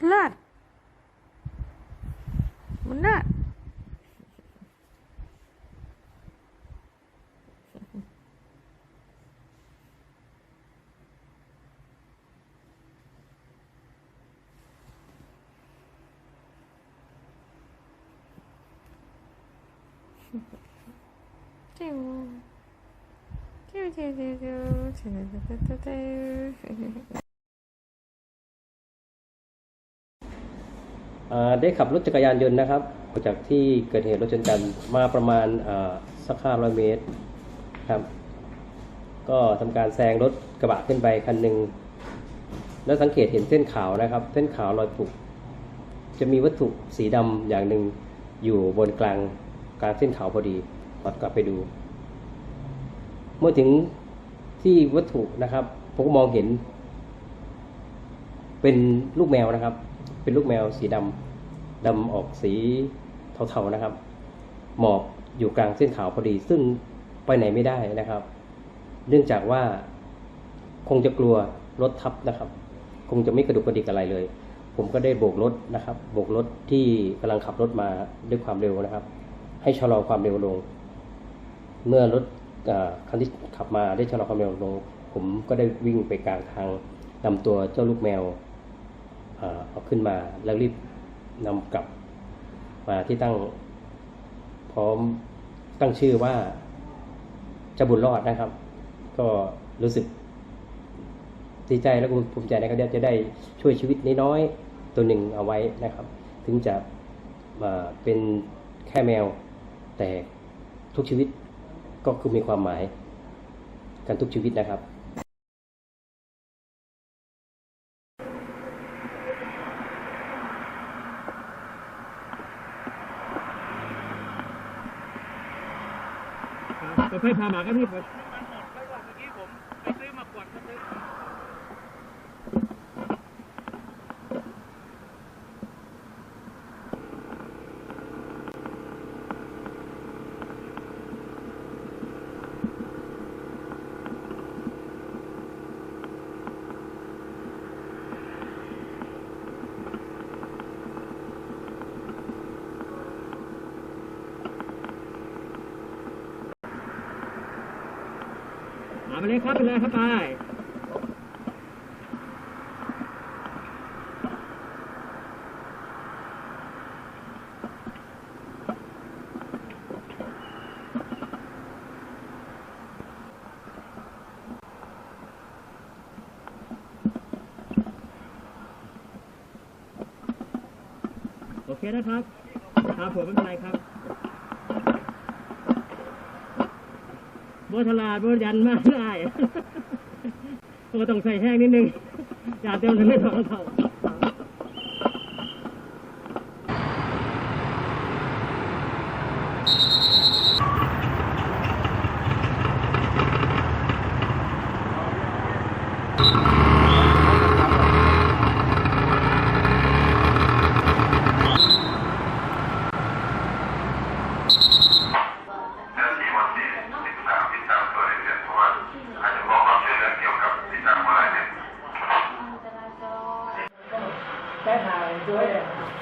kelar benar Thank you. ได้ขับรถจักรยานยนต์นะครับจากที่เกิดเหตุรถชนกันมาประมาณสักห้าร้อยเมตรครับก็ทำการแซงรถกระบะขึ้นไปคันหนึ่งแล้วสังเกตเห็นเส้นขาวนะครับ เส้นขาวรอยผุจะมีวัตถุสีดำอย่างหนึ่งอยู่บนกลางกลางเส้นขาวพอดีปัดกลับไปดู เมื่อถึงที่วัตถุนะครับผมก็มองเห็น เป็นลูกแมวนะครับ เป็นลูกแมวสีดำดำออกสีเทาๆนะครับ หมอบอยู่กลางเส้นขาวพอดี ซึ่งไปไหนไม่ได้นะครับ เนื่องจากว่าคงจะกลัวรถทับนะครับ คงจะไม่กระดุกกระดิกอะไรเลย ผมก็ได้โบกรถนะครับ โบกรถที่กำลังขับรถมาด้วยความเร็วนะครับ ให้ชะลอความเร็วลง เมื่อรถอคันที่ขับมาได้ชะลอความเร็วลง ผมก็ได้วิ่งไปกลางทางนำตัวเจ้าลูกแมว เอาขึ้นมาแล้วรีบนำกลับมาที่ตั้งพร้อมตั้งชื่อว่าจะบุญรอดนะครับ ก็รู้สึกดีใจและก็ภูมิใจนะครับจะได้ช่วยชีวิตน้อยๆตัวหนึ่งเอาไว้นะครับ ถึงจะมาเป็นแค่แมว แต่ทุกชีวิตก็คือมีความหมายกันทุกชีวิตนะครับ ค่พาหมาเข้าที่ครับ ไปเลยครับไปเลยครับไปโอเคนะครับครับผมไม่เป็นไรครับ บทลาดโบยันมากได้ก็ต้องใส่แห้งนิดนึงอย่าเต็มถึงไม่ถอดเท่า Yeah.